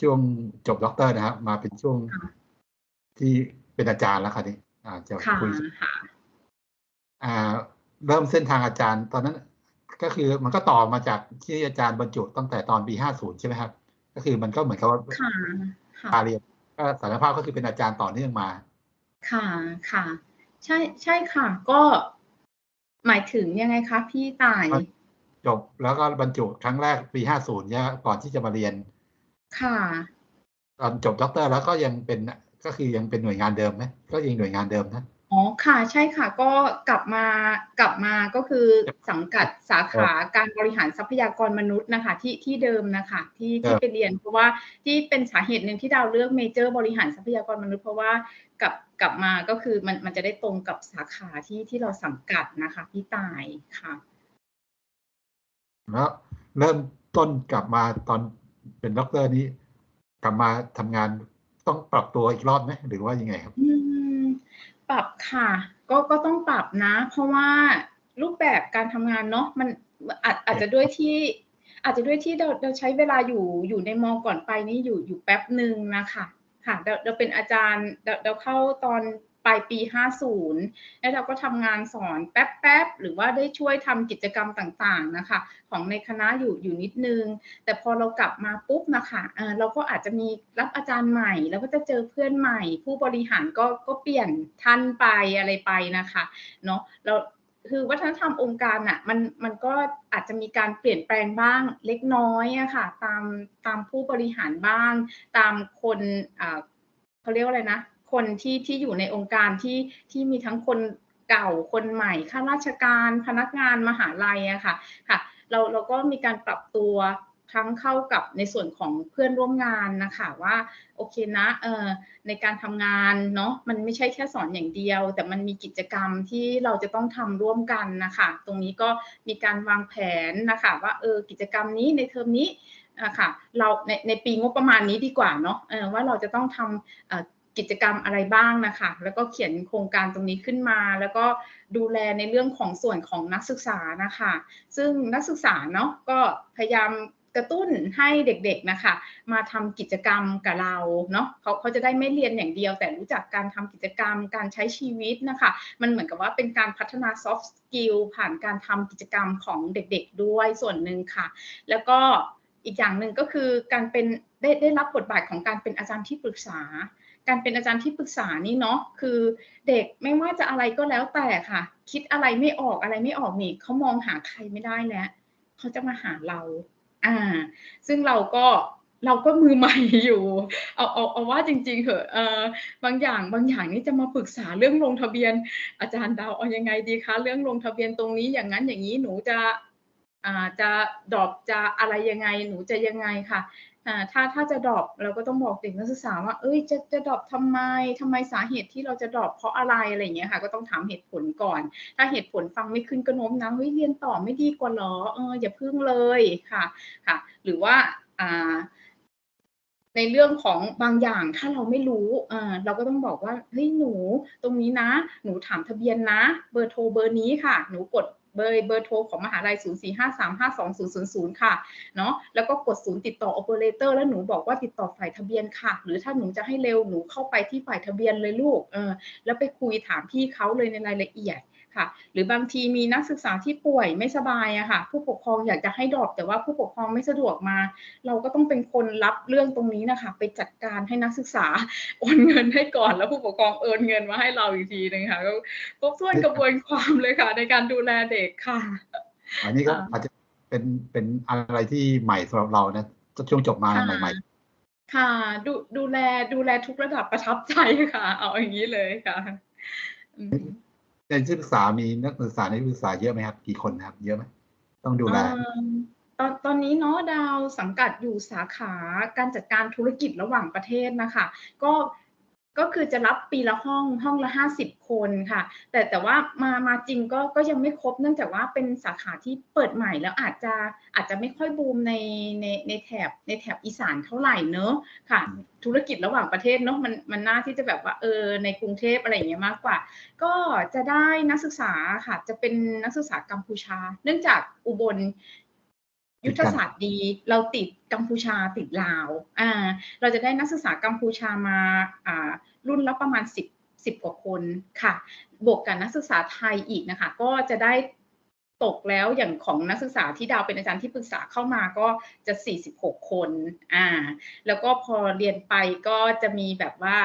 ช่วงจบด็อกเตอร์นะครับมาเป็นช่วงค่ะที่เป็นอาจารย์แล้วค่ะนี่อาจจะค่ะคุยค่ะอ่า เริ่มเส้นทางอาจารย์ ตอนนั้นก็คือมันก็ต่อมาจากที่อาจารย์บรรจุตั้งแต่ตอนปีห้าศูนย์ใช่ไหมครับ ก็คือมันก็เหมือนกับว่าค่ะค่ะการเรียนก็สารภาพก็คือเป็นอาจารย์ต่อเนื่องมา ค่ะค่ะ ใช่ใช่ค่ะ ก็หมายถึงยังไงคะพี่ต่าย จบแล้วก็บรรจุครั้งแรกปีห้าศูนย์เนี่ยก่อนที่จะมาเรียน ค่ะ ตอนจบด็อกเตอร์แล้วก็ยังเป็นก็คือยังเป็นหน่วยงานเดิมไหมก็ยังหน่วยงานเดิมนะอ๋อค่ะใช่ค่ะก็กลับมากลับมาก็คือสังกัดสาขาการบริหารทรัพยากรมนุษย์นะคะที่ที่เดิมนะคะที่ที่ไปเรียนเพราะว่าที่เป็นสาเหตุหนึ่งที่ดาวเลือกเมเจอร์บริหารทรัพยากรมนุษย์ เพราะว่ากลับกลับมาก็คือมันมันจะได้ตรงกับสาขาที่ที่เราสังกัดนะคะพี่ตายค่ะแล้วเริ่มต้นกลับมาตอน เป็นด็อกเตอร์นี้กลับมาทำงานต้องปรับตัวอีกรอบไหมหรือว่ายังไงครับอืมปรับค่ะ ก็ก็ต้องปรับนะ เพราะว่ารูปแบบการทำงานเนาะมันอาจอาจจะด้วยที่อาจจะด้วยที่เราเราใช้เวลาอยู่อยู่ในมอก่อนไปนี่อยู่อยู่แป๊บหนึ่งนะคะค่ะเราเราเป็นอาจารย์เราเราเข้าตอนป ลายปี 50 แล้วเราก็ทำงานสอนแป๊บๆ หรือว่าได้ช่วยทำกิจกรรมต่างๆนะคะ ของในคณะอยู่อยู่นิดนึง แต่พอเรากลับมาปุ๊บนะคะเอ่อเราก็อาจจะมีรับอาจารย์ใหม่ แล้วก็จะเจอเพื่อนใหม่ ผู้บริหารก็ก็เปลี่ยนท่านไปอะไรไปนะคะเนาะเราคือวัฒนธรรมองค์การอะมันมันก็อาจจะมีการเปลี่ยนแปลงบ้างเล็กน้อยอะค่ะ ตามตามผู้บริหารบ้าง ตามคนเขาเรียกว่าอะไรนะ คนที่ที่อยู่ในองค์การที่ที่มีทั้งคนเก่าคนใหม่ข้าราชการพนักงานมหาลัยอะค่ะค่ะเราเราก็มีการปรับตัวทั้งเข้ากับในส่วนของเพื่อนร่วมงานนะคะว่าโอเคนะเออในการทำงานเนาะมันไม่ใช่แค่สอนอย่างเดียว แต่มันมีกิจกรรมที่เราจะต้องทำร่วมกันนะคะตรงนี้ก็มีการวางแผนนะคะว่าเออกิจกรรมนี้ในเทอมนี้อะค่ะเราในในปีงบประมาณนี้ดีกว่าเนาะเออว่าเราจะต้องทำเออ กิจกรรมอะไรบ้างนะคะ แล้วก็เขียนโครงการตรงนี้ขึ้นมา แล้วก็ดูแลในเรื่องของส่วนของนักศึกษานะคะ ซึ่งนักศึกษาเนาะก็พยายามกระตุ้นให้เด็กๆนะคะ มาทำกิจกรรมกับเราเนาะเขาเขาจะได้ไม่เรียนอย่างเดียว แต่รู้จักการทำกิจกรรม การใช้ชีวิตนะคะ มันเหมือนกับว่าเป็นการพัฒนา soft skill ผ่านการทำกิจกรรมของเด็กๆด้วยส่วนหนึ่งค่ะ แล้วก็อีกอย่างหนึ่งก็คือการเป็นได้ได้รับบทบาทของการเป็นอาจารย์ที่ปรึกษา การเป็นอาจารย์ที่ปรึกษานี่เนาะคือเด็กไม่ว่าจะอะไรก็แล้วแต่ค่ะ คิดอะไรไม่ออกอะไรไม่ออกนี่เขามองหาใครไม่ได้แล้วเขาจะมาหาเราอ่า ซึ่งเราก็เราก็มือใหม่อยู่ เอาเอาเอาว่าจริง ๆเหอะเออบางอย่างบางอย่างนี่จะมาปรึกษาเรื่องลงทะเบียน อาจารย์ดาวเอายังไงดีคะ เรื่องลงทะเบียนตรงนี้อย่างนั้นอย่างนี้หนูจะอ่าจะดอปจะอะไรยังไงหนูจะยังไงค่ะอ่า ถ้าถ้าจะดรอปเราก็ต้องบอกเด็กนักศึกษาว่า เอ้ยจะจะดรอปทำไมทำไมสาเหตุที่เราจะดรอปเพราะอะไรอะไรอย่างเงี้ยค่ะ ก็ต้องถามเหตุผลก่อน ถ้าเหตุผลฟังไม่ขึ้นก็โน้มน้าวเฮ้ยเรียนต่อไม่ดีกว่าเหรอเอออย่าพึ่งเลยค่ะค่ะ หรือว่าอ่าในเรื่องของบางอย่างถ้าเราไม่รู้อ่าเราก็ต้องบอกว่า เฮ้ยหนูตรงนี้นะ หนูถามทะเบียนนะ เบอร์โทรเบอร์นี้ค่ะ หนูกด เบอร์เบอร์โทรของมหาลัย 0 4 5 3 5 2 0 0 0 ค่ะ เนาะแล้วก็กดศูนย์ติดต่อโอเปอเรเตอร์แล้วหนูบอกว่าติดต่อฝ่ายทะเบียนค่ะ หรือถ้าหนูจะให้เร็วหนูเข้าไปที่ฝ่ายทะเบียนเลยลูก เออ แล้วไปคุยถามพี่เขาเลยในรายละเอียด ค่ะ หรือบางทีมีนักศึกษาที่ป่วยไม่สบายอะค่ะ ผู้ปกครองอยากจะให้ดรอปแต่ว่าผู้ปกครองไม่สะดวกมา เราก็ต้องเป็นคนรับเรื่องตรงนี้นะคะ ไปจัดการให้นักศึกษาโอนเงินให้ก่อน แล้วผู้ปกครองโอนเงินมาให้เราอีกทีนึงค่ะก็ครบถ้วนกระบวนความเลยค่ะ ในการดูแลเด็กค่ะอันนี้ก็อ่าอาจจะเป็นเป็นอะไรที่ใหม่สำหรับเรานะช่วงจบมาค่ะใหม่ค่ะดูดูแลดูแลทุกระดับประทับใจค่ะ เอาอย่างนี้เลยค่ะอืมๆ ในที่ปรึกษามีนักศึกษาในที่ปรึกษาเยอะไหมครับ กี่คนครับ เยอะไหมต้องดูแลตอนตอนนี้เนาะดาวสังกัดอยู่สาขาการจัดการธุรกิจระหว่างประเทศนะคะ ก็ ก็คือจะรับปีละห้องห้องละห้าสิบคนค่ะ แต่แต่ว่ามามาจริงก็ก็ยังไม่ครบเนื่องจากว่าเป็นสาขาที่เปิดใหม่แล้วอาจจะอาจจะไม่ค่อยบูมในในในแถบในแถบอีสานเท่าไหร่เนอะค่ะ ธุรกิจระหว่างประเทศเนอะมันมันน่าที่จะแบบว่าเออในกรุงเทพอะไรอย่างเงี้ยมากกว่า ก็จะได้นักศึกษาค่ะจะเป็นนักศึกษากัมพูชา เนื่องจากอุบล ยุทธศาสตร์ดีเราติดกัมพูชาติดลาวอ่าเราจะได้นักศึกษากัมพูชามาอ่ารุ่นละประมาณสิบสิบกว่าคนค่ะ บวกกับนักศึกษาไทยอีกนะคะ ก็จะได้ตกแล้วอย่างของนักศึกษาที่ดาวเป็นอาจารย์ที่ปรึกษาเข้ามาก็จะ 46 คนอ่าแล้วก็พอเรียนไปก็จะมีแบบว่า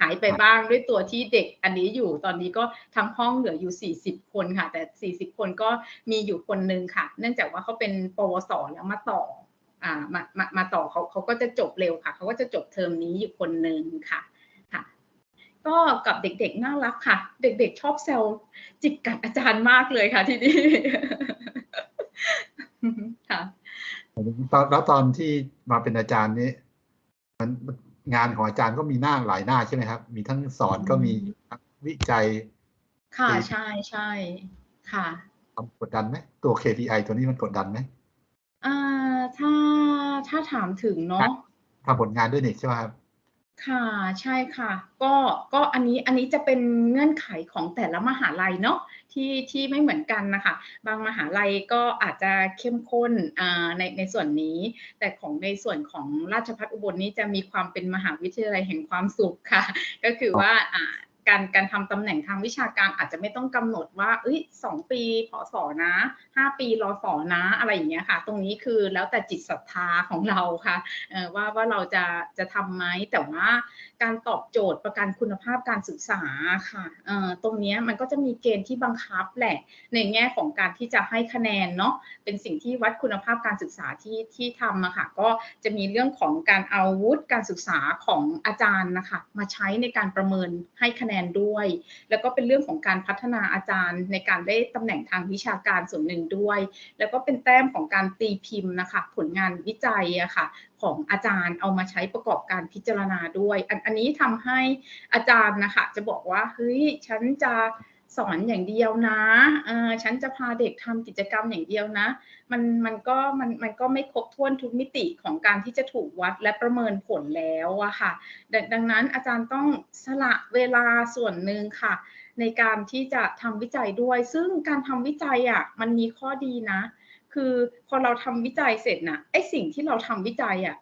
หายไปบ้างด้วยตัวที่เด็กอันนี้อยู่ตอนนี้ก็ทั้งห้องเหลืออยู่ 40 คนค่ะ แต่ 40 คนก็มีอยู่คนนึงค่ะ เนื่องจากว่าเขาเป็นปวสแล้วมาต่ออ่ามามามาต่อเขาเขาก็จะจบเร็วค่ะเขาก็จะจบเทอมนี้อยู่คนนึงค่ะค่ะก็กับเด็กๆน่ารักค่ะ เด็กๆชอบแซวจิกกัดอาจารย์มากเลยค่ะที่นี่ค่ะตอนแล้วตอนที่มาเป็นอาจารย์นี้มัน งานของอาจารย์ก็มีหน้าหลายหน้าใช่ไหมครับ มีทั้งสอนก็มีทั้งวิจัย ค่ะคือใช่ใช่ค่ะความกดดันไหมตัว KPI ตัวนี้มันกดดันไหมอ่าถ้าถ้าถามถึงเนาะทำผลงานด้วยนี่ใช่ไหมครับ ค่ะใช่ค่ะก็ก็อันนี้อันนี้จะเป็นเงื่อนไขของแต่ละมหาลัยเนาะที่ที่ไม่เหมือนกันนะคะบางมหาลัยก็อาจจะเข้มข้นอ่าในในส่วนนี้ แต่ของในส่วนของราชพัฒอุบลนี้จะมีความเป็นมหาวิทยาลัยแห่งความสุขค่ะ ก็คือว่าอ่า การการทำตำแหน่งทางวิชาการอาจจะไม่ต้องกำหนดว่าเอ้ยสองปีพศนะห้าปีรอสอนะอะไรอย่างเงี้ยค่ะ ตรงนี้คือแล้วแต่จิตศรัทธาของเราค่ะว่าว่าเราจะจะทำไหมแต่ว่าการตอบโจทย์ประกันคุณภาพการศึกษาค่ะตรงนี้มันก็จะมีเกณฑ์ที่บังคับแหละในแง่ของการที่จะให้คะแนนเนาะเป็นสิ่งที่วัดคุณภาพการศึกษาที่ที่ทำอะค่ะก็จะมีเรื่องของการเอาวุฒิการศึกษาของอาจารย์นะคะมาใช้ในการประเมินให้คะแนนด้วย แล้วก็เป็นเรื่องของการพัฒนาอาจารย์ในการได้ตำแหน่งทางวิชาการส่วนหนึ่งด้วย แล้วก็เป็นแต้มของการตีพิมพ์นะคะผลงานวิจัยอะค่ะของอาจารย์เอามาใช้ประกอบการพิจารณาด้วย อันอันนี้ทำให้อาจารย์นะคะจะบอกว่าเฮ้ยฉันจะ สอนอย่างเดียวนะเออฉันจะพาเด็กทำกิจกรรมอย่างเดียวนะ มันมันก็มันมันก็ไม่ครบถ้วนทุกมิติของการที่จะถูกวัดและประเมินผลแล้วอะค่ะดดังนั้นอาจารย์ต้องสละเวลาส่วนหนึ่งค่ะ ในการที่จะทำวิจัยด้วย ซึ่งการทำวิจัยอะมันมีข้อดีนะ คือพอเราทำวิจัยเสร็จนะไอสิ่งที่เราทำวิจัยอะ่ะ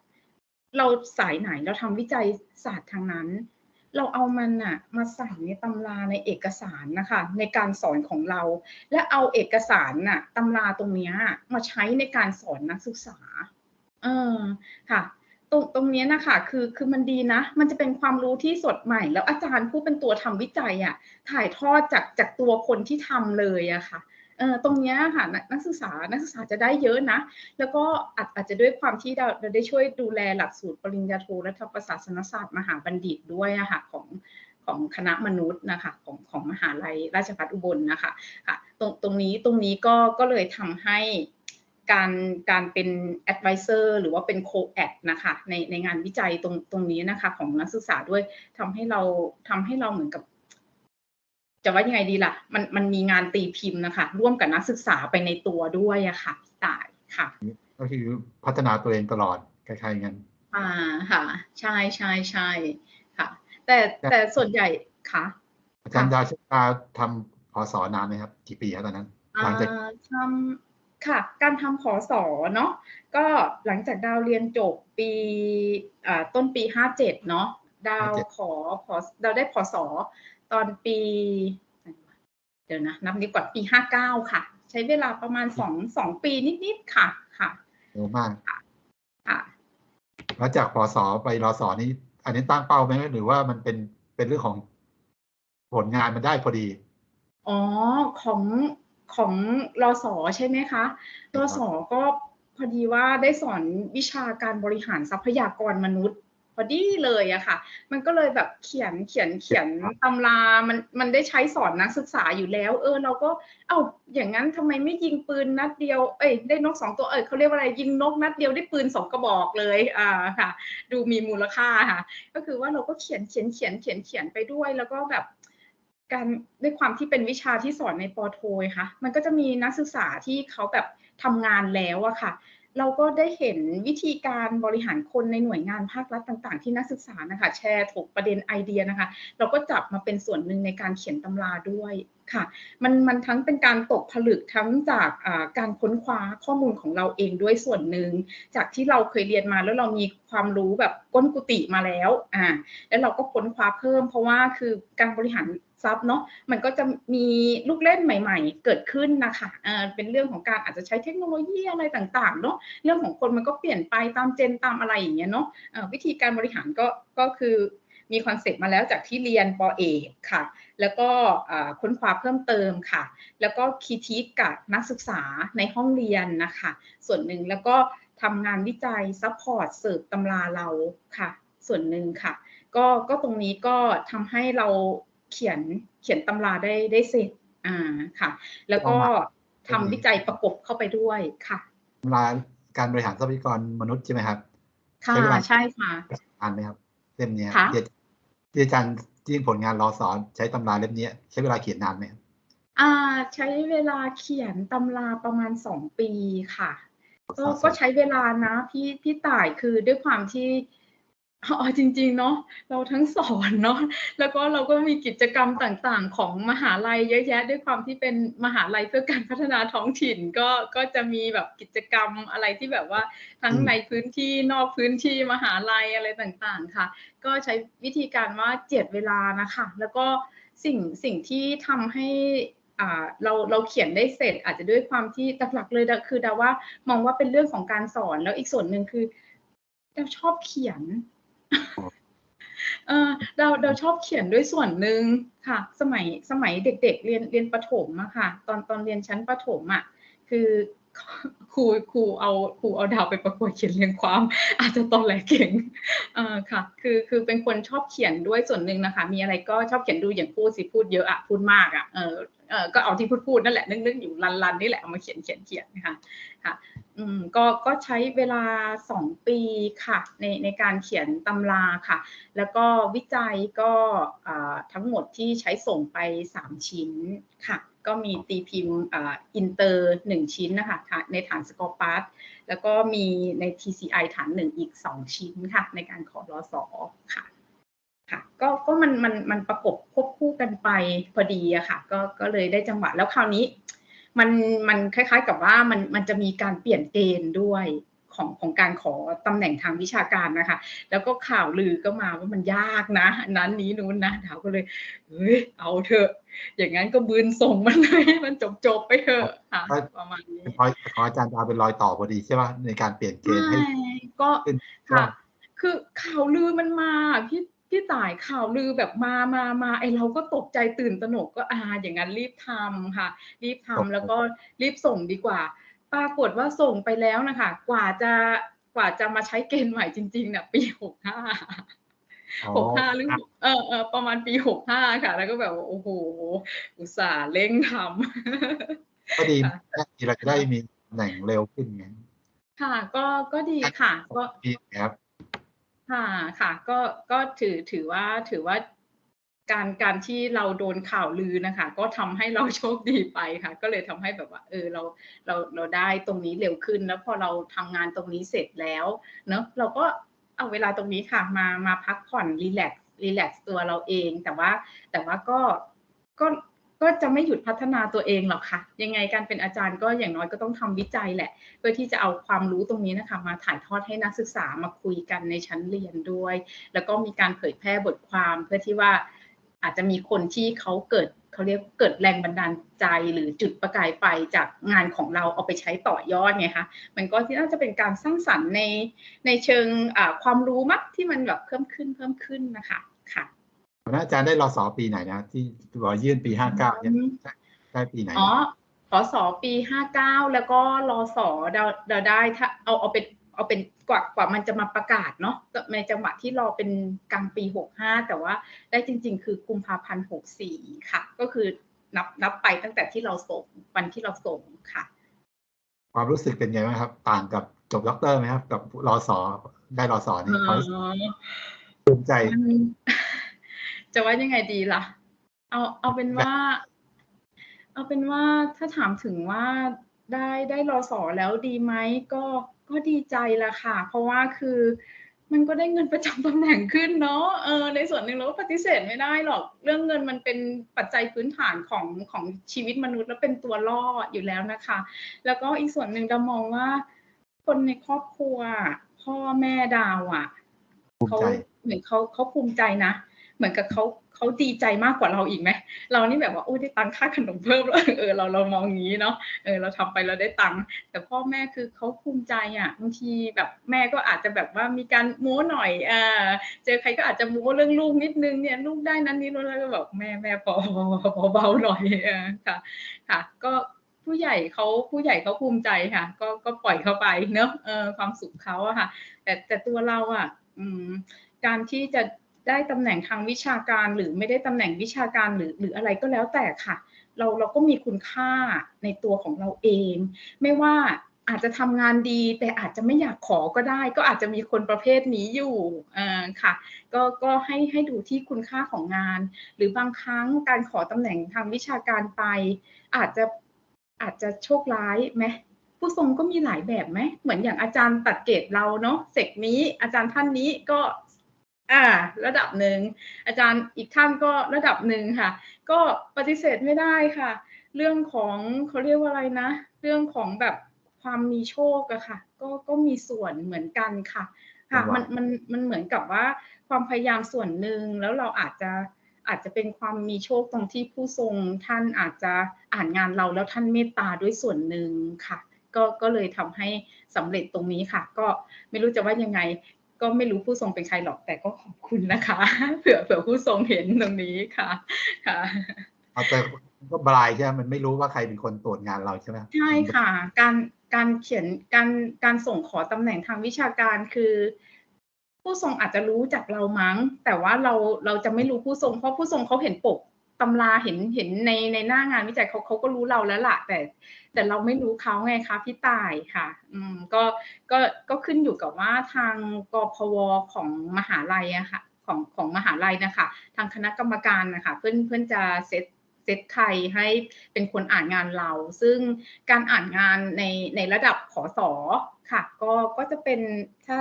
เราสายไหนเราทำวิจัยศาสตร์ทางนั้น เราเอามันน่ะมาใส่ในตำราในเอกสารนะคะในการสอนของเรา และเอาเอกสารน่ะตำราตรงเนี้ยมาใช้ในการสอนนักศึกษาเออค่ะ ตรงตรงเนี้ยนะคะคือคือมันดีนะ มันจะเป็นความรู้ที่สดใหม่ แล้วอาจารย์ผู้เป็นตัวทำวิจัยอะถ่ายทอดจากจากตัวคนที่ทำเลยอะค่ะ เออตรงนี้ค่ะนักนักศึกษานักศึกษาจะได้เยอะนะ แล้วก็อาจอาจจะด้วยความที่เราเราได้ช่วยดูแลหลักสูตรปริญญาโทและธรรมศาสนศาสตร์มหาบัณฑิตด้วยอะค่ะของของคณะมนุษย์นะคะของของมหาลัยราชภัฏอุบลนะคะค่ะตรงตรงนี้ตรงนี้ก็ก็เลยทำให้การการเป็น advisor หรือว่าเป็น co-ad นะคะในในงานวิจัยตรงตรงนี้นะคะของนักศึกษาด้วยทำให้เราทำให้เราเหมือนกับ จะว่ายังไงดีล่ะ มันมันมีงานตีพิมพ์นะคะ ร่วมกับนักศึกษาไปในตัวด้วยอะค่ะพี่ต่ายค่ะ ก็คือพัฒนาตัวเองตลอดคล้ายๆกันอ่าค่ะ ใช่ใช่ใช่ค่ะ แต่แต่ส่วนใหญ่ค่ะอาจารย์ดาวชตาทำพศนานไหมครับ กี่ปีครับตอนนั้นหลังจากอ่าทำค่ะ การทำขอสอเนาะก็หลังจากดาวเรียนจบปีอ่าต้นปีห้าเจ็ดเนาะ ดาวขอขอดาวได้ขอสอตอนปี เดี๋ยวนะ นับนิ้วก่อนปีห้าเก้าค่ะ ใช้เวลาประมาณสองสองปีนิด ๆ ค่ะ ค่ะเร็วมากค่ะแล้วจากพศไปรศนี่อันนี้ตั้งเป้าไหมหรือว่ามันเป็นเป็นเรื่องของผลงานมันได้พอดี อ๋อของของรอสอใช่ไหมคะรอสอก็พอดีว่าได้สอนวิชาการบริหารทรัพยากรมนุษย์พ อดีเลยอะค่ะ มันก็เลยแบบเขียนเขียนเขียนตำรามันมันได้ใช้สอนนักศึกษาอยู่แล้ว เออเราก็เอ้าอย่างนั้นทำไมไม่ยิงปืนนัดเดียว เอ้ยได้นกสองตัวเอ้ยเขาเรียกว่าอะไรยิงนกนัดเดียวได้ปืนสองกระบอกเลยอ่าค่ะ ดูมีมูลค่าค่ะ ก็คือว่าเราก็เขียนเขียนเขียนเขียนเขียนไปด้วยแล้วก็แบบการด้วยความที่เป็นวิชาที่สอนในปอโทยค่ะ มันก็จะมีนักศึกษาที่เขาแบบทำงานแล้วอะค่ะ เราก็ได้เห็นวิธีการบริหารคนในหน่วยงานภาครัฐต่าง ๆ ที่นักศึกษานะคะแชร์ถกประเด็นไอเดียนะคะ เราก็จับมาเป็นส่วนหนึ่งในการเขียนตำราด้วยค่ะมันมันทั้งเป็นการตกผลึกทั้งจากการค้นคว้าข้อมูลของเราเองด้วยส่วนหนึ่งจากที่เราเคยเรียนมาแล้วเรามีความรู้แบบก้นกุฏิมาแล้วอ่าแล้วเราก็ค้นคว้าเพิ่ม เพราะว่าคือการบริหาร ทรัพย์เนาะมันก็จะมีลูกเล่นใหม่ ๆ เกิดขึ้นนะคะเออเป็นเรื่องของการอาจจะใช้เทคโนโลยีอะไรต่างๆเนาะเรื่องของคนมันก็เปลี่ยนไปตามเจนตามอะไรอย่างเงี้ยเนาะวิธีการบริหารก็ก็คือมีคอนเซ็ปต์มาแล้วจากที่เรียนปอเอกค่ะ แล้วก็ค้นคว้าเพิ่มเติมค่ะ แล้วก็คีทีกับนักศึกษาในห้องเรียนนะคะ ส่วนหนึ่งแล้วก็ทำงานวิจัยซัพพอร์ตเสิร์ฟตำราเราค่ะ ส่วนหนึ่งค่ะ ก็ก็ตรงนี้ก็ทำให้เรา เขียนเขียนตำราได้ได้เสร็จอ่าค่ะ แล้วก็ทำวิจัยประกบเข้าไปด้วยค่ะตำราการบริหารทรัพยากรมนุษย์ใช่ไหมครับค่ะใช่ค่ะอ่านไหมครับเล่มนี้ที่อาจารย์ที่ผลงานรอสอนใช้ตำราเล่มนี้ใช้เวลาเขียนนานไหมอ่าใช้เวลาเขียนตำราประมาณสองปีค่ะก็ก็ใช้เวลานะพี่พี่ต่ายคือด้วยความที่ อ๋อจริง ๆ เนาะ เราทั้งสอนเนาะ แล้วก็เราก็มีกิจกรรมต่าง ๆ ของมหาลัยเยอะแยะ ด้วยความที่เป็นมหาลัยเพื่อการพัฒนาท้องถิ่น ก็ ก็จะมีแบบกิจกรรมอะไรที่แบบว่าทั้งในพื้นที่นอกพื้นที่มหาลัยอะไรต่างๆ ค่ะ ก็ใช้วิธีการว่าเจ็ดเวลานะคะ แล้วก็สิ่ง สิ่งที่ทำให้เราเราเขียนได้เสร็จอาจจะด้วยความที่หลักๆเลยคือดาว่ามองว่าเป็นเรื่องของการสอนแล้วอีกส่วนหนึ่งคือเราชอบเขียน เออเราเราชอบเขียนด้วยส่วนหนึ่งค่ะ สมัยสมัยเด็ก ๆ เรียนเรียนประถมอะค่ะ ตอนตอนเรียนชั้นประถมอะคือครูครูเอาครูเอาดาวไปประกวดเขียนเรียงความ อาจจะตอนแหลเก่งเออค่ะ คือคือเป็นคนชอบเขียนด้วยส่วนหนึ่งนะคะ มีอะไรก็ชอบเขียนดูอย่างพูดสิพูดเยอะอะพูดมากอะเออเออก็เอาที่พูดพูดนั่นแหละนึกๆอยู่ลันๆนี่แหละเอามาเขียนเขียนเขียนนะคะค่ะ ก็ก็ใช้เวลาสองปีค่ะในในการเขียนตำราค่ะ แล้วก็วิจัยก็ทั้งหมดที่ใช้ส่งไปสามชิ้นค่ะ ก็มีตีพิมพ์อินเตอร์หนึ่งชิ้นนะคะในฐานสกอปัสแล้วก็มีใน TCI ฐานหนึ่งอีกสองชิ้นค่ะ ในการขอรอสอค่ะค่ะก็ก็มันมันมันประกบควบคู่กันไปพอดีอะค่ะ ก็ก็เลยได้จังหวะแล้วคราวนี้ มันมันคล้าย ๆ กับว่ามันมันจะมีการเปลี่ยนเกณฑ์ด้วยของของการขอตำแหน่งทางวิชาการนะคะ แล้วก็ข่าวลือก็มาว่ามันยากนะนั้นนี้นู้นนะดาวก็เลยเฮ้ยเอาเถอะ อย่างนั้นก็บืนส่งมันเลยมันจบจบไปเถอะค่ะประมาณนี้ขอขออาจารย์ดาวเป็นรอยต่อพอดีใช่ไหมในการเปลี่ยนเกณฑ์ให้ก็ค่ะ คือข่าวลือมันมาพี่ พี่ต่ายข่าวลือแบบมามามาไอเราก็ตกใจตื่นตระหนกก็อ่าอย่างนั้นรีบทำค่ะ รีบทำแล้วก็รีบส่งดีกว่า ปรากฏว่าส่งไปแล้วนะคะ กว่าจะกว่าจะมาใช้เกณฑ์ใหม่จริงๆเนี่ยปีหกห้าหกห้าหรือเออเออประมาณปีหกห้าค่ะ แล้วก็แบบโอ้โห อุตส่าห์เร่งทำก็ดีที่เราจะได้มีแหน่งเร็วขึ้นไงค่ะ ก็ก็ดีค่ะ ก็ดีครับ ค่ะค่ะก็ก็ถือถือว่าถือว่าการการที่เราโดนข่าวลือนะคะ ก็ทำให้เราโชคดีไปค่ะ ก็เลยทำให้แบบว่า เออเราเราเราได้ตรงนี้เร็วขึ้น แล้วพอเราทำงานตรงนี้เสร็จแล้วเนาะเราก็เอาเวลาตรงนี้ค่ะ มามาพักผ่อนรีแลกซ์รีแลกซ์ตัวเราเอง แต่ว่าแต่ว่าก็ก็ ก็จะไม่หยุดพัฒนาตัวเองหรอกค่ะ ยังไงการเป็นอาจารย์ก็อย่างน้อยก็ต้องทำวิจัยแหละ เพื่อที่จะเอาความรู้ตรงนี้นะคะ มาถ่ายทอดให้นักศึกษามาคุยกันในชั้นเรียนด้วย แล้วก็มีการเผยแพร่บทความเพื่อที่ว่าอาจจะมีคนที่เขาเกิดเขาเรียกเกิดแรงบันดาลใจหรือจุดประกายไฟจากงานของเราเอาไปใช้ต่อยอดไงคะมันก็ที่น่าจะเป็นการสร้างสรรค์ในในเชิงความรู้มักที่มันแบบเพิ่มขึ้นเพิ่มขึ้นนะคะค่ะ อาจารย์ได้รอสอปีไหนนะที่บอกยื่นปีห้าเก้าเนี่ยได้ปีไหนอ๋อขอสอปีห้าเก้าแล้วก็รอสอเราเราได้ถ้าเอาเอาเป็นเอาเป็นกว่ากว่ามันจะมาประกาศเนาะในจังหวะที่รอเป็นกลางปีหกห้าแต่ว่าได้จริง ๆ คือกุมภาพันธ์หกสี่ค่ะ ก็คือนับนับไปตั้งแต่ที่เราส่งวันที่เราส่งค่ะ ความรู้สึกเป็นไงบ้างครับ ต่างกับจบด็อกเตอร์ไหมครับ กับรอสอได้รอสอนี่เขาภูมิใจ จะว่ายังไงดีล่ะ เอาเอาเป็นว่า เอาเป็นว่าถ้าถามถึงว่าได้ได้รอสอแล้วดีไหมก็ก็ดีใจละค่ะ เพราะว่าคือมันก็ได้เงินประจำตำแหน่งขึ้นเนาะ เออ ในส่วนหนึ่งเราก็ปฏิเสธไม่ได้หรอก เรื่องเงินมันเป็นปัจจัยพื้นฐานของของชีวิตมนุษย์แล้วเป็นตัวล่ออยู่แล้วนะคะ แล้วก็อีกส่วนหนึ่งเรามองว่า คนในครอบครัว พ่อแม่ดาวอะ่ะภูมิเขาใจเหมือนเขาเขาภูมิใจนะ เหมือนกับเขาเขาดีใจมากกว่าเราอีกไหมเรานี่แบบว่าโอ้ยได้ตังค่าขนมเพิ่มแล้วเออเราเรามองงี้เนาะเออเราทำไปเราได้ตังค์แต่พ่อแม่คือเขาภูมิใจอะบางทีแบบแม่ก็อาจจะแบบว่ามีการโม้หน่อยเออเจอใครก็อาจจะโม้เรื่องลูกนิดนึงเนี่ยลูกได้นั้นนี้แล้วก็แบบแม่แม่พอพอเบาหน่อยอค่ะค่ะ ก็ผู้ใหญ่เขาผู้ใหญ่เขาภูมิใจค่ะ ก็ก็ปล่อยเขาไปเนอะเออความสุขเขาอะค่ะ แต่แต่ตัวเราอะอืมการที่จะ ได้ตำแหน่งทางวิชาการหรือไม่ได้ตำแหน่งวิชาการหรือหรืออะไรก็แล้วแต่ค่ะ เราเราก็มีคุณค่าในตัวของเราเอง ไม่ว่าอาจจะทำงานดีแต่อาจจะไม่อยากขอก็ได้ ก็อาจจะมีคนประเภทนี้อยู่ค่ะ ก็ก็ให้ให้ดูที่คุณค่าของงาน หรือบางครั้งการขอตำแหน่งทางวิชาการไป อาจจะอาจจะโชคร้ายไหมผู้ทรงก็มีหลายแบบไหมเหมือนอย่างอาจารย์ตัดเกรดเราเนาะเสกนี้อาจารย์ท่านนี้ก็ อ่า ระดับหนึ่งอาจารย์อีกท่านก็ระดับหนึ่งค่ะ ก็ปฏิเสธไม่ได้ค่ะ เรื่องของเขาเรียกว่าอะไรนะ เรื่องของแบบความมีโชคอะค่ะ ก็ก็มีส่วนเหมือนกันค่ะ ค่ะมันมันมันเหมือนกับว่าความพยายามส่วนหนึ่งแล้วเราอาจจะอาจจะเป็นความมีโชคตรงที่ผู้ทรงท่านอาจจะอ่านงานเราแล้วท่านเมตตาด้วยส่วนหนึ่งค่ะ ก็ก็เลยทำให้สำเร็จตรงนี้ค่ะ ก็ไม่รู้จะว่ายังไง ก็ไม่รู้ผู้ทรงเป็นใครหรอกแต่ก็ขอบคุณนะคะ เผื่อเผื่อผู้ทรงเห็นตรงนี้ค่ะค่ะเอาแต่ก็บลายใช่ไหมมันไม่รู้ว่าใครเป็นคนตรวจงานเราใช่ไหมใช่ค่ะ การการเขียนการการส่งขอตำแหน่งทางวิชาการคือ ผู้ทรงอาจจะรู้จากเรามั้ง แต่ว่าเราเราจะไม่รู้ผู้ทรงเพราะผู้ทรงเขาเห็นปก ตำราเห็นเห็นในในหน้างานวิจัยเขาเขาก็รู้เราแล้วล่ะ แต่แต่เราไม่รู้เขาไงคะพี่ตายค่ะ อืมก็ก็ก็ขึ้นอยู่กับว่าทางกพวของมหาลัยอะค่ะ ของของมหาลัยนะคะ ทางคณะกรรมการนะคะเพื่อนเพื่อนจะเซตเซตใครให้เป็นคนอ่านงานเรา ซึ่งการอ่านงานในในระดับขอสอค่ะ ก็ก็จะเป็นถ้า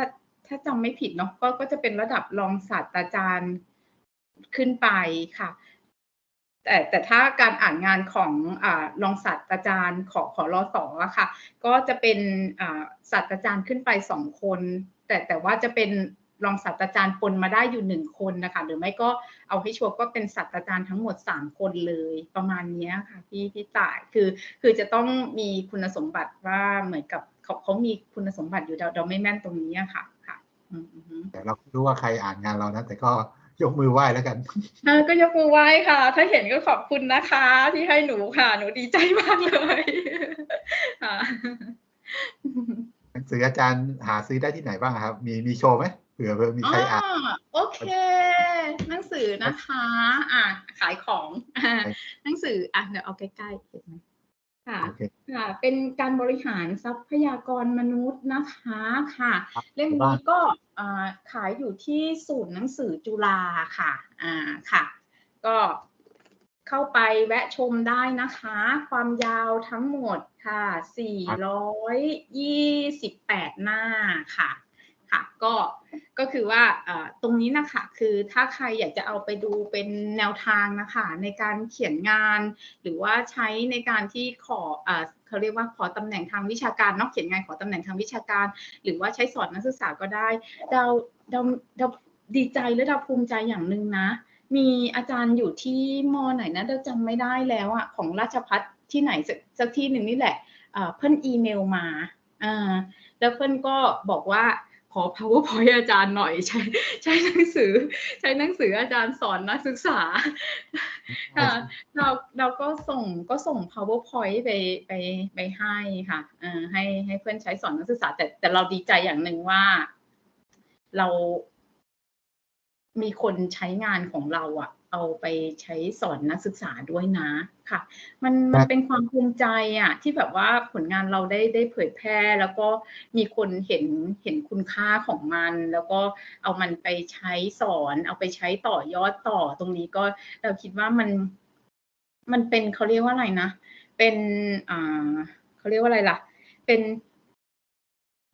ถ้าจำไม่ผิดเนาะก็ก็จะเป็นระดับรองศาสตราจารย์ขึ้นไปค่ะ แต่แต่ถ้าการอ่านงานของอรองศาสตราจารย์ขอขอรอสอะค่ะ ก็จะเป็นศาสตราจารย์ขึ้นไปสองคน แต่แต่ว่าจะเป็นรองศาสตราจารย์ปนมาได้อยู่หนึ่งคนนะคะหรือไม่ก็เอาให้ชัวร์ก็เป็นศาสตราจารย์ทั้งหมดสามคนเลยประมาณนี้ค่ะพี่พี่ต่ายคือคือจะต้องมีคุณสมบัติว่าเหมือนกับเขาเขามีคุณสมบัติอยู่เราเราไม่แม่นตรงนี้ค่ะค่ะแต่เรารู้ว่าใครอ่านงานเรานะแต่ก็ ยกมือไหว้แล้วกันเออก็ยกมือไหว้ค่ะ ถ้าเห็นก็ขอบคุณนะคะ ที่ให้หนูค่ะ หนูดีใจมากเลยค่ะหนังสืออาจารย์หาซื้อได้ที่ไหนบ้างครับ มีมีโชว์ไหมเผื่อเผื่อมีใครอ่านอ๋อโอเค หนังสือนะคะ อะขายของอะหนังสืออะเดี๋ยวเอาใกล้ๆเห็นไหม ค่ะโอเคค่ะ เป็นการบริหารทรัพยากรมนุษย์นะคะค่ะครับเล่มนี้ก็อ่าขายอยู่ที่ศูนย์หนังสือจุฬาค่ะอ่าค่ะ ก็เข้าไปแวะชมได้นะคะ ความยาวทั้งหมดค่ะ 428 หน้าค่ะ ค่ะก็ก็คือว่าตรงนี้นะคะคือถ้าใครอยากจะเอาไปดูเป็นแนวทางนะคะในการเขียนงาน หรือว่าใช้ในการที่ขอเอ่อเขาเรียกว่าขอตำแหน่งทางวิชาการนอกเขียนงานขอตำแหน่งทางวิชาการ หรือว่าใช้สอนนักศึกษาก็ได้เราเราเราดีใจและเราภูมิใจอย่างหนึ่งนะ มีอาจารย์อยู่ที่มอไหนนะเราจำไม่ได้แล้วอะของราชพัฒที่ไหนสักสักที่หนึ่งนี่แหละเอ่อเพื่อนอีเมลมาอ่าแล้วเพื่อนก็บอกว่า ขอ powerpoint อาจารย์หน่อยใช้ใช้หนังสือ ใช้หนังสืออาจารย์สอนนักศึกษาค่ะเราเราก็ส่งก็ส่ง powerpoint ไปไปไปให้ค่ะเอ่อให้ให้เพื่อนใช้สอนนักศึกษา แต่แต่เราดีใจอย่างหนึ่งว่า เรา มีคนใช้งานของเราอะ เอาไปใช้สอนนักศึกษาด้วยนะค่ะ มันมันเป็นความภูมิใจอะที่แบบว่าผลงานเราได้ได้เผยแพร่แล้วก็มีคนเห็นเห็นคุณค่าของมัน แล้วก็เอามันไปใช้สอน เอาไปใช้ต่อยอดต่อตรงนี้ก็เราคิดว่ามัน มันเป็นเขาเรียกว่าอะไรนะ เป็นอ่าเขาเรียกว่าอะไรล่ะ เป็น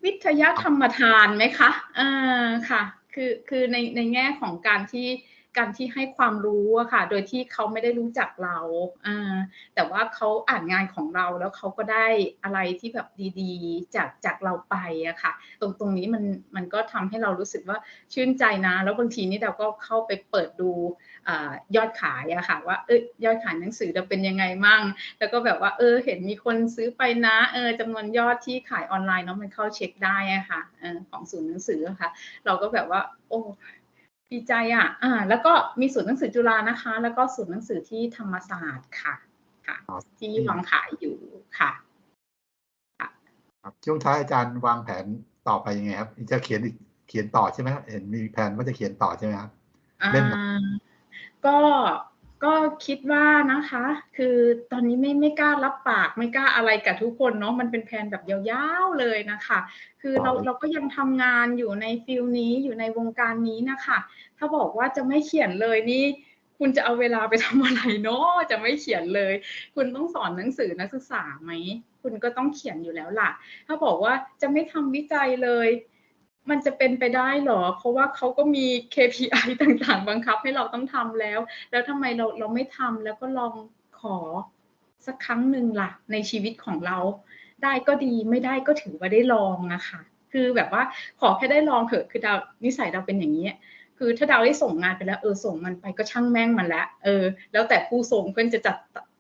วิทยาธรรมทานไหมคะอ่าค่ะ คือคือในในแง่ของการที่ การที่ให้ความรู้อะค่ะ โดยที่เขาไม่ได้รู้จักเราอ่าแต่ว่าเขาอ่านงานของเราแล้วเขาก็ได้อะไรที่แบบดีๆ จากจากเราไปอะค่ะ ตรงตรงนี้มันมันก็ทำให้เรารู้สึกว่าชื่นใจนะ แล้วบางทีนี่เราก็เข้าไปเปิดดูยอดขายอะค่ะ ว่าเอ้ยยอดขายหนังสือจะเป็นยังไงมั่ง แล้วก็แบบว่าเออเห็นมีคนซื้อไปนะเออจำนวนยอดที่ขายออนไลน์เนาะมันเข้าเช็คได้อะค่ะออของศูนย์หนังสืออะค่ะ เราก็แบบว่า โอ้ ดีใจอะอ่า แล้วก็มีศูนย์หนังสือจุฬานะคะ แล้วก็ศูนย์หนังสือที่ธรรมศาสตร์ค่ะค่ะ ที่วางขายอยู่ค่ะครับช่วงท้ายอาจารย์วางแผนต่อไปยังไงครับ จะเขียนอีกเขียนต่อใช่ไหมครับเห็นมีแผนว่าจะเขียนต่อใช่ไหมครับอ่าเล่มก็ ก็คิดว่านะคะ คือตอนนี้ไม่ไม่กล้ารับปากไม่กล้าอะไรกับทุกคนเนาะมันเป็นแผนแบบยาวๆเลยนะคะ คือเราเราก็ยังทำงานอยู่ในฟิลนี้อยู่ในวงการนี้นะคะ ถ้าบอกว่าจะไม่เขียนเลยนี่คุณจะเอาเวลาไปทำอะไรเนาะจะไม่เขียนเลย คุณต้องสอนหนังสือนักศึกษาไหมคุณก็ต้องเขียนอยู่แล้วล่ะ ถ้าบอกว่าจะไม่ทำวิจัยเลย มันจะเป็นไปได้หรอ เพราะว่าเขาก็มี KPI ต่างๆ บังคับให้เราต้องทำแล้ว แล้วทำไมเราเราไม่ทำแล้วก็ลองขอสักครั้งหนึ่งล่ะ ในชีวิตของเรา ได้ก็ดีไม่ได้ก็ถือว่าได้ลองนะคะคือแบบว่าขอแค่ได้ลองเถอะคือดาวนิสัยเราเป็นอย่างนี้คือถ้าดาวได้ส่งงานไปแล้วเออส่งมันไปก็ช่างแม่งมันล้วเออ แล้วแต่ผู้ส่งเพื่อนจะจัด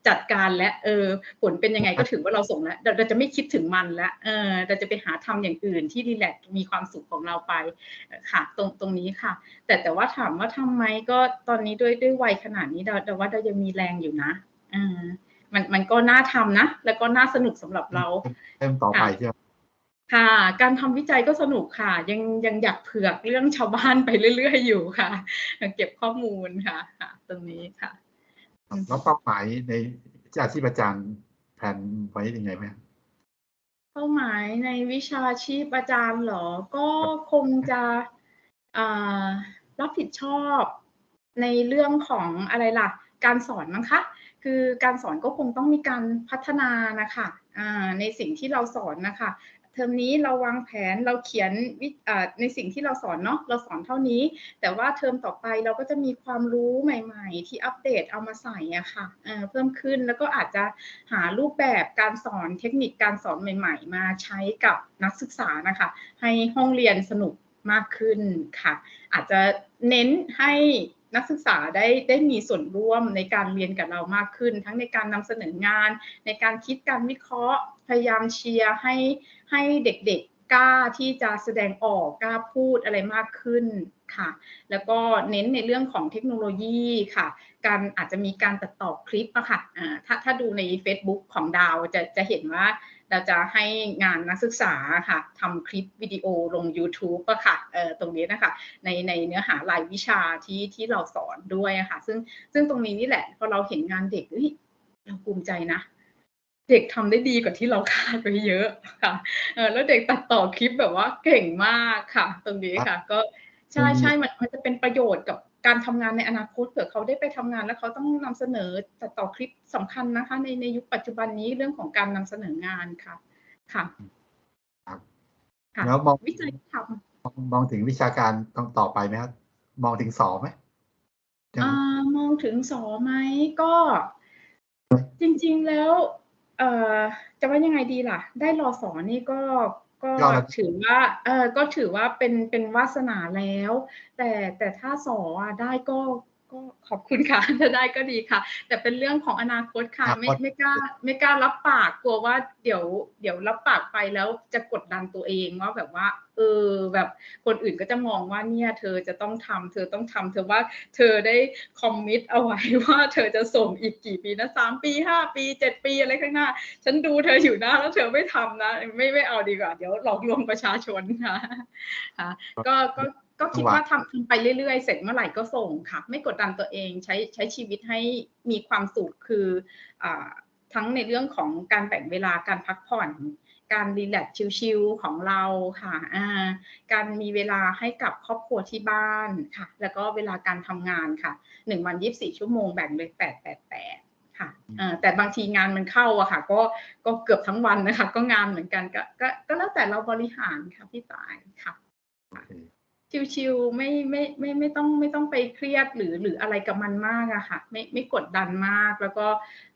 จัดการและเออผลเป็นยังไงก็ถือว่าเราส่งแล้วเราจะไม่คิดถึงมันแล้วเออเราจะไปหาทำอย่างอื่นที่รีแลกมีความสุขของเราไปค่ะตรงตรงนี้ค่ะ แต่แต่ว่าถามว่าทำไมก็ตอนนี้ด้วยด้วยวัยขนาดนี้เราแต่ว่าเรายังมีแรงอยู่นะเออมันมันก็น่าทำนะ แล้วก็น่าสนุกสำหรับเราเล่มต่อไปใช่ไหมค่ะ การทำวิจัยก็สนุกค่ะ ยังยังอยากเผือกเรื่องชาวบ้านไปเรื่อย ๆ อยู่ค่ะ เก็บข้อมูลค่ะค่ะตรงนี้ค่ะ แล้วเป้าหมายในอาชีพอาจารย์แผนไว้ยังไงไหมเป้าหมายในวิชาชีพอาจารย์เหรอ ก็คงจะรับผิดชอบในเรื่องของอะไรล่ะ การสอนมั้งคะ คือการสอนก็คงต้องมีการพัฒนานะคะในสิ่งที่เราสอนนะคะ เทอมนี้เราวางแผนเราเขียนในสิ่งที่เราสอนเนาะเราสอนเท่านี้ แต่ว่าเทอมต่อไปเราก็จะมีความรู้ใหม่ ๆ ที่อัปเดตเอามาใส่อะค่ะเพิ่มขึ้นแล้วก็อาจจะหารูปแบบการสอนเทคนิคการสอนใหม่ ๆ มาใช้กับนักศึกษานะคะ ให้ห้องเรียนสนุกมากขึ้นค่ะ อาจจะเน้นให้ นักศึกษาได้ได้มีส่วนร่วมในการเรียนกับเรามากขึ้น ทั้งในการนำเสนองาน ในการคิดการวิเคราะห์ พยายามเชียร์ให้ให้เด็กๆกล้าที่จะแสดงออกกล้าพูดอะไรมากขึ้นค่ะ แล้วก็เน้นในเรื่องของเทคโนโลยีค่ะ การอาจจะมีการตัดต่อคลิปอะค่ะถ้าถ้าดูใน Facebook ของดาวจะจะเห็นว่าเราจะให้งานนักศึกษาค่ะทำคลิปวิดีโอลง YouTube อะค่ะเอ่อตรงนี้นะคะในในเนื้อหารายวิชาที่ที่เราสอนด้วยอะค่ะ ซึ่งซึ่งตรงนี้นี่แหละพอเราเห็นงานเด็กเฮ้ยเราภูมิใจนะเด็กทำได้ดีกว่าที่เราคาดไว้เยอะค่ะเออแล้วเด็กตัดต่อคลิปแบบว่าเก่งมากค่ะ ตรงนี้ค่ะ ก็ใช่ใช่มันมันจะเป็นประโยชน์กับ การทำงานในอนาคตเผื่อเขาได้ไปทำงานแล้วเขาต้องนำเสนอตัดต่อคลิปสำคัญนะคะ ในในยุคปัจจุบันนี้เรื่องของการนำเสนองานค่ะค่ะครับค่ะแล้วมองวิจัยทมองมองถึงวิชาการต้องต่อไปไหมครับมองถึงสอบไหมำอ่ามองถึงสอไหมก็ จริง ๆแล้ว เอ่อจะว่ายังไงดีล่ะ ได้รอสอนี่ก็ ก็ถือว่าเออก็ถือว่าเป็นเป็นวาสนาแล้ว แต่แต่ถ้าสอได้ก็ ก็ขอบคุณค่ะถ้าได้ก็ดีค่ะ แต่เป็นเรื่องของอนาคตค่ะ ไม่ไม่กล้าไม่กล้ารับปากกลัวว่าเดี๋ยว เดี๋ยวรับปากไปแล้วจะกดดันตัวเองว่าแบบว่า เออ แบบคนอื่นก็จะมองว่าเนี่ย เธอจะต้องทำเธอต้องทำเธอว่าเธอได้คอมมิตเอาไว้ว่า เธอจะส่งอีกกี่ปีนะสามปีห้าปีเจ็ดปีอะไรข้างหน้า ฉันดูเธออยู่นะแล้วเธอไม่ทำนะ ไม่ไม่เอาดีกว่า เดี๋ยวหลอกลวงประชาชนค่ะค่ะก็ก็ ก็คิดว่าทำไปเรื่อยๆ เสร็จเมื่อไหร่ก็ส่งค่ะ ไม่กดดันตัวเองใช้ใช้ชีวิตให้มีความสุขคืออทั้งในเรื่องของการแบ่งเวลาการพักผ่อน การรีแลกซ์ชิลๆของเราค่ะการมีเวลาให้กับครอบครัวที่บ้านค่ะ แล้วก็เวลาการทำงานค่ะหนึ่งวันยีิบสี่ชั่วโมงแบ่งเลยแปดแปดแปดค่ะเอ่อแต่บางทีงานมันเข้าอะค่ะ ก็ก็เกือบทั้งวันนะคะ ก็งานเหมือนกันก็ก็ก็แล้วแต่เราบริหารค่ะพี่ตายค่ะโอเค ชิวๆไม่ไม่ไม่ไม่ต้องไม่ต้องไปเครียดหรือหรืออะไรกับมันมากอะค่ะ ไม่ไม่กดดันมาก แล้วก็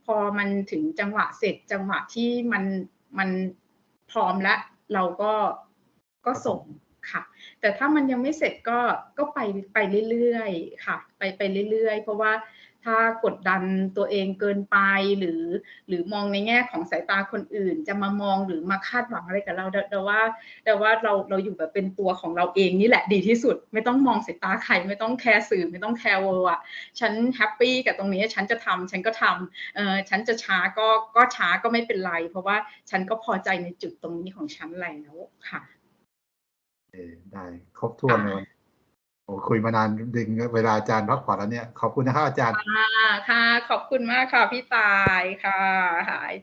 พอมันถึงจังหวะเสร็จจังหวะที่มันมันพร้อมแล้วเราก็ก็ส่งค่ะ แต่ถ้ามันยังไม่เสร็จก็ก็ไปไปเรื่อยๆค่ะ ไปไปเรื่อยๆ เพราะว่า ถ้ากดดันตัวเองเกินไปหรือ หรือมองในแง่ของสายตาคนอื่น จะมามองหรือมาคาดหวังอะไรกับเราแต่ว่าแต่ว่าเราเราอยู่แบบเป็นตัวของเราเองนี่แหละดีที่สุด ไม่ต้องมองสายตาใครไม่ต้องแคร์สื่อไม่ต้องแคร์เวอร์อะฉันแฮปปี้กับตรงนี้ฉันจะทำฉันก็ทำเออฉันจะช้าก็ก็ช้าก็ไม่เป็นไร เพราะว่าฉันก็พอใจในจุดตรงนี้ของฉันแล้วค่ะได้ครบถ้วนเลย โอ้คุยมานานดึงเวลาอาจารย์พักผ่อนแล้วเนี่ย ขอบคุณนะครับอาจารย์ ค่ะ ขอบคุณมากค่ะพี่ตายค่ะหาย